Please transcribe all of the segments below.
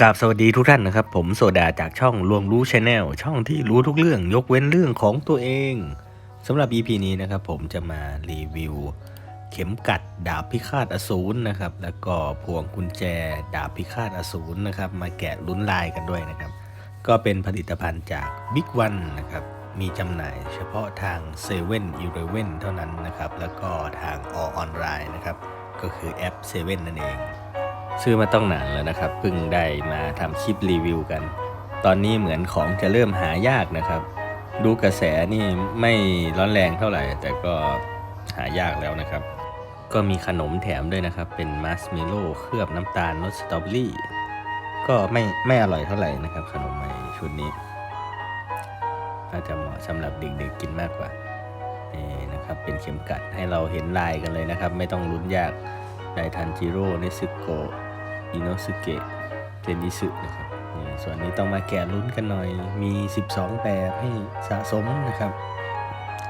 กราบสวัสดีทุกท่านนะครับ ผมโซดาจากช่องรวมรู้ชาแนลช่องที่รู้ทุกเรื่องยกเว้นเรื่องของตัวเองสำหรับ EP นี้นะครับ ผมจะมารีวิว เข็มกัดดาบพิฆาตอสูรนะครับ แล้วก็พวงกุญแจดาบพิฆาตอสูรนะครับ มาแกะลุ้นลายกันด้วยนะครับ ก็เป็นผลิตภัณฑ์จาก Big One นะครับ มีจำหน่ายเฉพาะทาง7 e เ e ่ e อเเท่านั้นนะครับ แล้วก็ทางออนไลน์นะครับ ก็คือแอป7นั่นเอง ซื้อมาต้องนานแล้วนะครับเพิ่งได้มาทำคลิปรีวิวกัน ตอนนี้เหมือนของจะเริ่มหายากนะครับ ดูกระแสนี่ไม่ร้อนแรงเท่าไหร่ แต่ก็หายากแล้วนะครับ ก็มีขนมแถมด้วยนะครับ เป็นมัสเมโล่เคลือบน้ำตาลรสสตรอเบอรี่ก็ไม่ไม่อร่อยเท่าไหร่นะครับ ขนมในชุดนี้น่าจะเหมาะสำหรับเด็กๆกินมากกว่านี่นะครับเป็นเข็มกัดให้เราเห็นลายกันเลยนะครับ ไม่ต้องลุ้นยาก ไดทันจิโร่เนซึโกะอิโนสุเกะเจนิสึนะครับส่วนนี้ต้องมาแกะลุ้นกันหน่อย มี 12 แบบให้สะสมนะครับ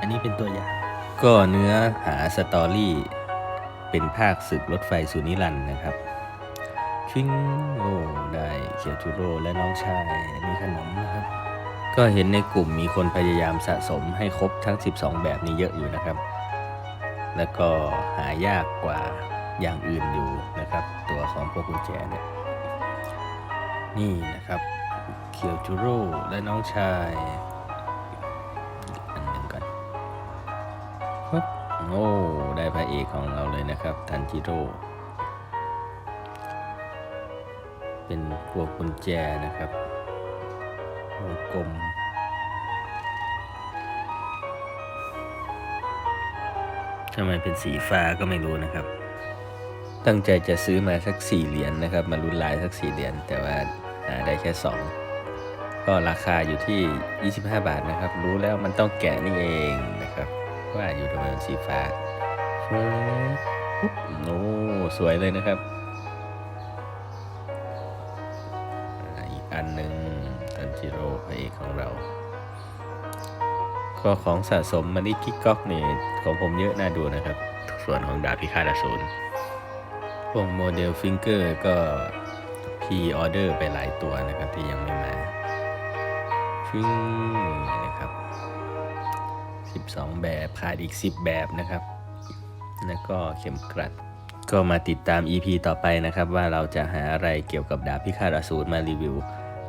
อันนี้เป็นตัวอย่าง ก็เนื้อหาสตอรี่ เป็นภาคศึกรถไฟสุนิรันนะครับชิงโอ้ได้เคียวจูโร่และน้องชายอันนี้ขนมนะครับ ก็เห็นในกลุ่มมีคนพยายามสะสมให้ครบทั้ง 12 แบบนี้เยอะอยู่นะครับ แล้วก็หายากกว่า อย่างอื่นอยู่นะครับ ตัวของพวกกุญแจเนี่ยนี่นะครับเคียวจูโร่และน้องชายอันหนึ่งกันปึ๊บโอ้ได้พระเอกของเราเลยนะครับทันจิโร่เป็นพวกกุญแจนะครับวงกลมทำไมเป็นสีฟ้าก็ไม่รู้นะครับ ตั้งใจจะซื้อมาสักสี่เหรียญนนะครับ มาลุ้นลายสักสี่เหรียญแต่ว่าหาได้แค่สองก็ราคาอยู่ที่ 25 บาทนะครับ รู้แล้วมันต้องแกะนี่เองนะครับ ว่าอยู่ทำไมเป็นสีฟ้าฟื้บปุ๊บโอ้สวยเลยนะครับอีกอันหนึ่งทันจิโร่พระเอกของเรา ก็ของสะสมมาริกิกก๊อกนี่ของผมเยอะน่าดูนะครับ ส่วนของดาบพิฆาตอสูร พวกโมเดลฟิงเกอร์ก็พีออเดอร์ไปหลายตัวนะครับที่ยังไม่มาฟิงนี่นะครับ 12 แบบขาดอีก 10 แบบนะครับ แล้วก็เข็มกลัด ก็มาติดตาม EP ต่อไปนะครับ ว่าเราจะหาอะไรเกี่ยวกับดาบพิฆาตอสูรมารีวิว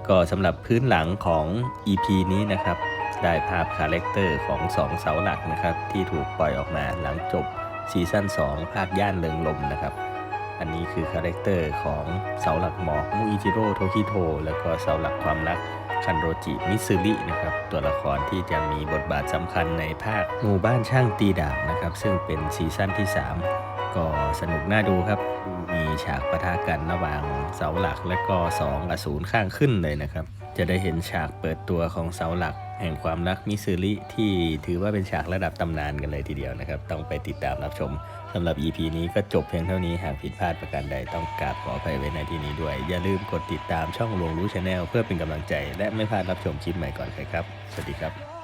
ก็สำหรับพื้นหลังของ EP นี้นะครับ ได้ภาพคาแรคเตอร์ของ 2 เสาหลักนะครับ ที่ถูกปล่อยออกมาหลังจบซีซั่น2 ภาคย่านเริงลมนะครับ อันนี้คือคาแรคเตอร์ของเสาหลักหมอกมูอิจิโร่โทคิโทแล้วก็เสาหลักความรักคันโรจิมิซึรินะครับตัวละครที่จะมีบทบาทสำคัญในภาคหมู่บ้านช่างตีดาบนะครับซึ่งเป็นซีซั่นที่ 3 ก็สนุกน่าดูครับ มีฉากปะทะกันระหว่างเสาหลักและก็2อสูรข้างขึ้นเลยนะครับจะได้เห็นฉากเปิดตัวของเสาหลัก แห่งความรักมิซึริที่ถือว่าเป็นฉากระดับตำนานกันเลยทีเดียวนะครับ ต้องไปติดตามรับชม สำหรับ EP นี้ก็จบเพียงเท่านี้หากผิดพลาดประการใดต้องกราบขออภัยไว้ในที่นี้ด้วย อย่าลืมกดติดตามช่องลวงรู้ชาแนลเพื่อเป็นกำลังใจ และไม่พลาดรับชมคลิปใหม่ก่อนใครครับ สวัสดีครับ